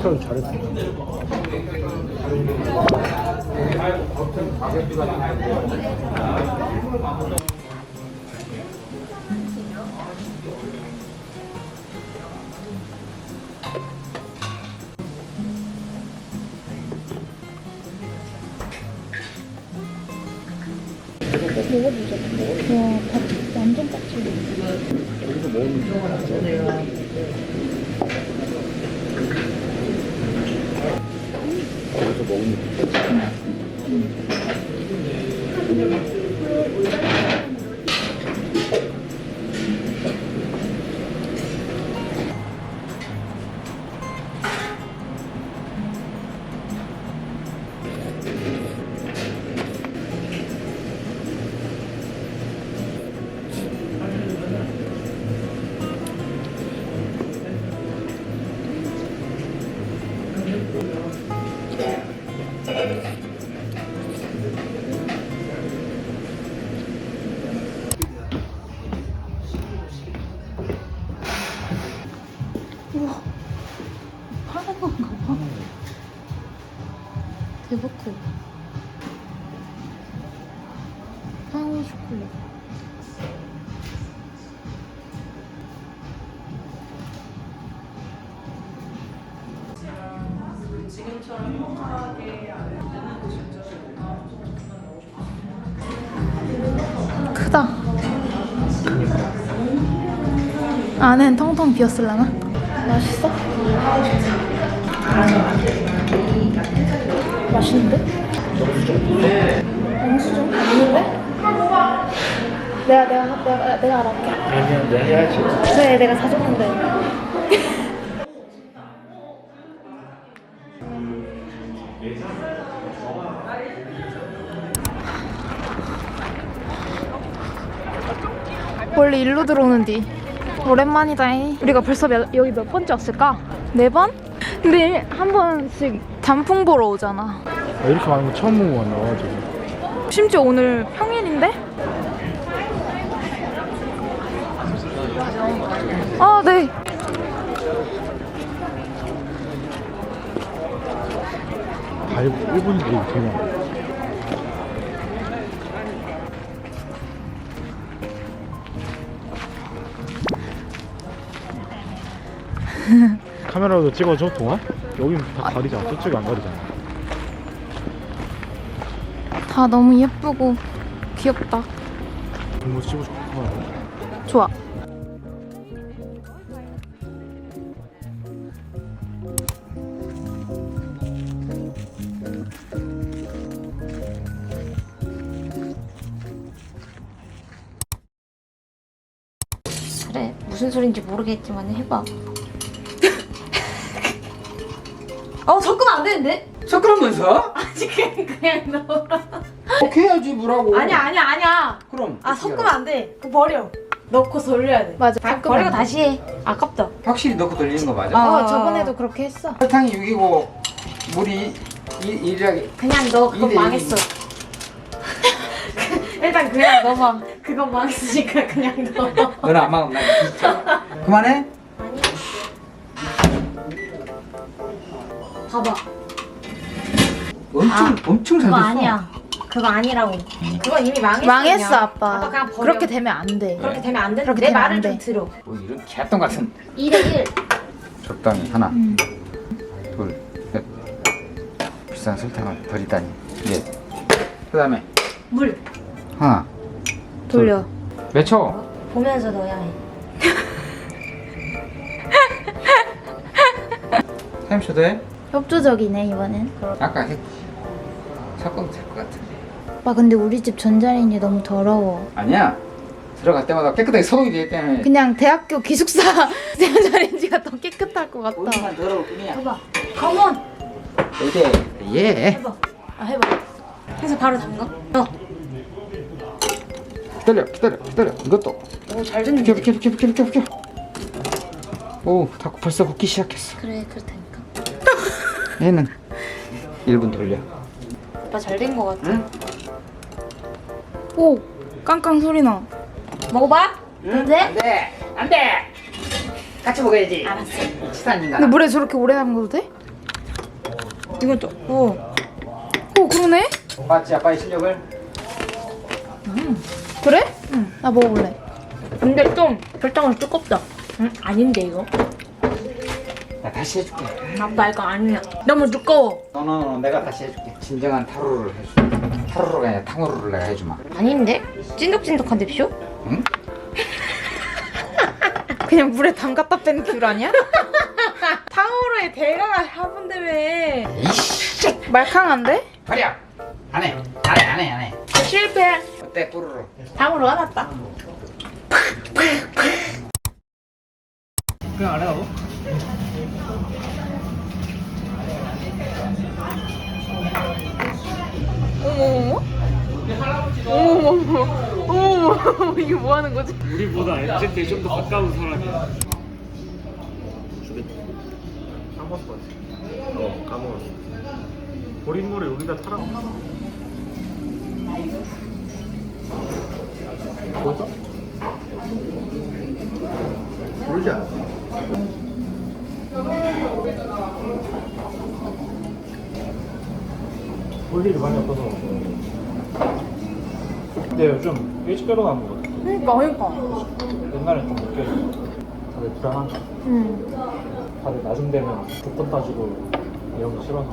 솔직하게 잘했어. 먹어보자. 와, 밥 완전 빡치네. 여기서 먹으면 여 파는 건가 봐. 대박 커. 황후 초콜릿. 크다. 안엔 텅텅 비었을라나? 맛있어? 맛있는데? 영수증? 내가 내가 내가 내가 알아볼게. 아니야 내가 해야지. 네, 내가 사줬는데. 원래 일로 들어오는디 오랜만이다. 이. 우리가 벌써 몇, 여기 몇 번째 왔을까? 네 번? 근데 한 번씩 단풍 보러 오잖아. 아, 이렇게 많은 거 처음 먹어 나와가지고. 심지어 오늘 평일인데? 아, 네. 다 일- 일본인들이 되게 많아. 카메라도 찍어줘 동안? 여긴 다 가리잖아. 저쪽이 안 가리잖아. 다 너무 예쁘고 귀엽다. 공부 찍고 싶어. 좋아. 그래 무슨 소린지 모르겠지만 해봐 어 섞으면 안 되는데? 섞으면서? 아직 그냥 넣어. 어떻게 해야지 물하고. 아니야 아니야 아니야. 그럼. 아 어떻게 섞으면 알아? 안 돼. 그거 버려. 넣고 돌려야 돼. 맞아. 다 버리고 안 돼. 다시 해. 아깝다. 확실히 넣고 돌리는 거 맞아? 아. 어, 저번에도 그렇게 했어. 설탕이 6이고 물이 1이라게 그냥 너 그거 이대 망했어. 일단 그냥 넣어봐 그거 망했으니까 그냥 넣어. 너는 안 막으면 나 진짜. 그만해? 봐봐 엄청 아, 엄청 잘 그거 됐어 아니야 그거 아니라고 그건 이미 망했어 망했어, 그냥. 아빠. 아빠 그냥 버려 그렇게 되면 안 돼. 그렇게 되면 안 돼. 그렇게 내 되면 말을 안 좀 돼. 들어. 뭐 이런 개똥 같은 2대 1. 적당히 하나 음. 둘셋 비싼 설탕을 버리다니 예 그 다음에 물. 하나 돌려. 몇 초? 보면서 넣어야 해. 30초 돼? 협조적이네 이번엔. 아까 했 섞으면 될것 같은데 오빠 근데 우리 집 전자레인지 너무 더러워. 아니야 들어갈 때마다 깨끗하게 소독이 되기 때문에 그냥 대학교 기숙사 전자레인지가 더 깨끗할 것 같다. 오늘만 더러울 뿐이야 해봐. 컴온. 이제 예 해봐. 아 해봐. 해서 바로 담가. 어. 기다려 기다려 기다려 이것도 오잘 됐는데. 비켜 비켜 비켜 비켜 비켜 오다 벌써 굽기 시작했어 그래 그렇다니까. 얘는 1분 돌려 오빠 잘 된 거 같아. 응? 오 깡깡 소리 나. 먹어봐. 돼? 안돼 안 돼 같이 먹어야지 알았어. 치사한 인간 근데 물에 저렇게 오래 담궈도 돼? 이것도. 오. 오 그러네? 봤지 아빠의 실력을? 그래? 응. 나 먹어볼래. 근데 좀 설탕은 두껍다. 응? 아닌데 이거? 나 다시 해줄게 아빠 이거 아니야. 너무 두꺼워. 너는 내가 다시 해줄게 진정한 타로를 해줄게 타로가 아니라 탕후루를 내가 해주마 아닌데? 찐득찐득한데 쇼? 응? 그냥 물에 담갔다 뺀 귤 아니야? 탕후루에 대가가 화분대매. 이씨 말캉한데? 버려 안 해 안 해 안 해 안 해 실패. 어때 뽀로로 탕후루 화났다. 그냥 안 해도? 어머머머? 어머머머. 어머머머. 이게 뭐 하는 거지? 우리보다 MZ에 좀더 가까운 사람이야. 주겠다. 같아. 어, 까먹었어. 버린 거를 여기다 타라. 뭐죠? 모르지 않아. 볼 일이 많이 없어서. 근데 요즘 일찍 결혼하는 거 같아. 그러니까 그러니까. 옛날에 좀 늦게 다들 불안하죠. 응. 다들 나중 되면 조건 따지고 이런 거 싫어서.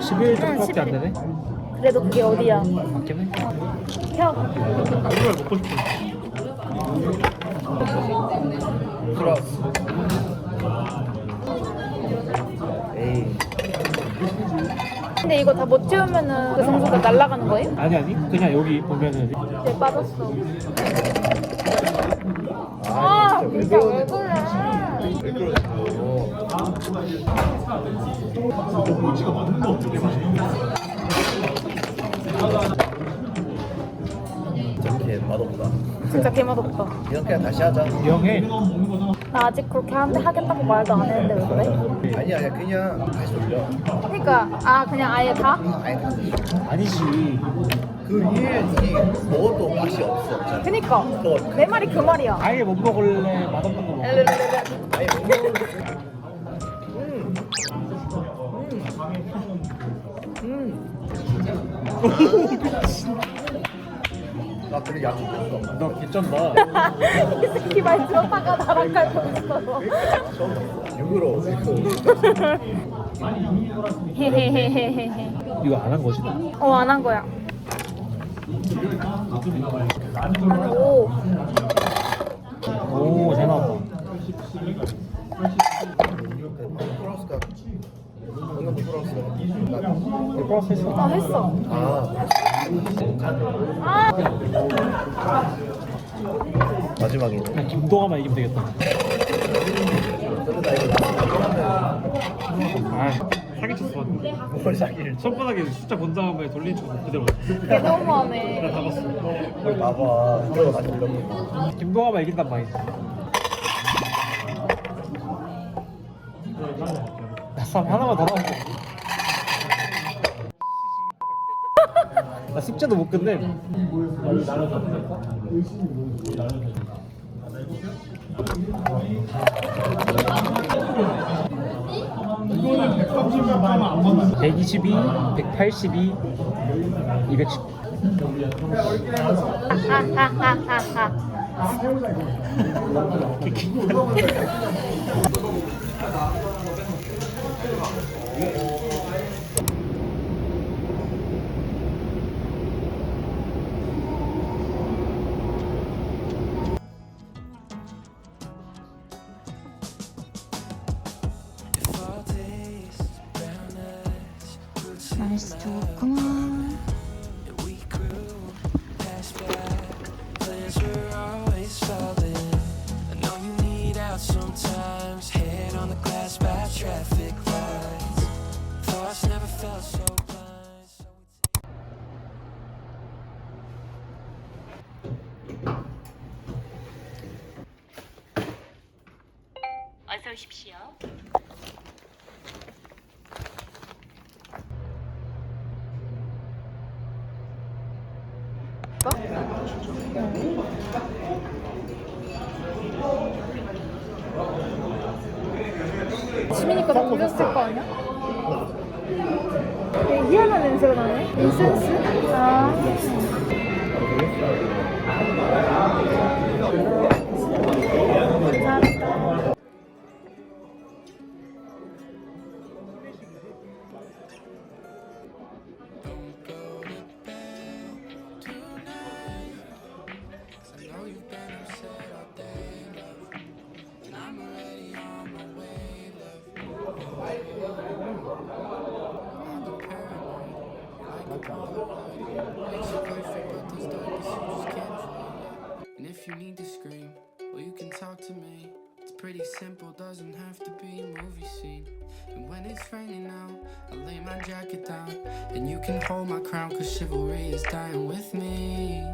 11일 정도밖에 안 되네. 그래도 그게 어디야? 해. 혀. 이걸 먹고 싶어. 플러스. 근데 이거 다 못 채우면은 그 성수가 날아가는 거예요? 아니 아니 그냥 여기 보면은 네 빠졌어. 아, 진짜 왜 그래? 이렇게 맛없다. 진짜 개맛없다. 그냥 다시 하자. 영해. 나 아직 그렇게 하는데 하겠다고 말도 안 했는데 왜 그래? 아니야, 아니야, 그냥 다시 올려. 그러니까 아 그냥 아예 다? 아니, 다시. 아니지. 그 위에 이 먹어도 맛이 없어. 자, 그니까 내 말이 그 말이야. 아예 못 먹을래 맛없는 거 먹어. 르르르르. 아니 못 먹어도 나 그래 약속 했어. 너 개쩐다. 이 새끼 말 들었다가 나랑 갈고 있어. 육으로. 헤헤헤헤헤. 이거 안 한 거지? 어 안 한 거야. 오. 오, 잘 나왔다. 플러스가 플러스가 이거 플러스 했어. 나 했어. 아 아. 마지막이네. 그냥 김동아만 이기면 되겠다. 아, 사기쳤어. 뭘 사기를 쳐. 손바닥에 숫자 본 다음에 돌린 척 그대로. 개 너무하네. 나 잡았어. 거기 봐봐. 들어가 다시 올려. 김동아만 이긴단 말이지. 나 싸움 하나만 더 나왔어. 나 숙제도 못 끝내. (122) (182) (210) 하하하하하. 날씨 좋구만. plans were always falling. I Come 조그만 Sometimes head on the glass by traffic lights. Thoughts never felt so blind. So 지민이가 다 돌렸을 거 아니야? 되게 희한한 냄새가 나네. 인센스? 아. You need to scream, well, you can talk to me. It's pretty simple, doesn't have to be a movie scene. And when it's raining out, I lay my jacket down. And you can hold my crown, cause chivalry is dying with me.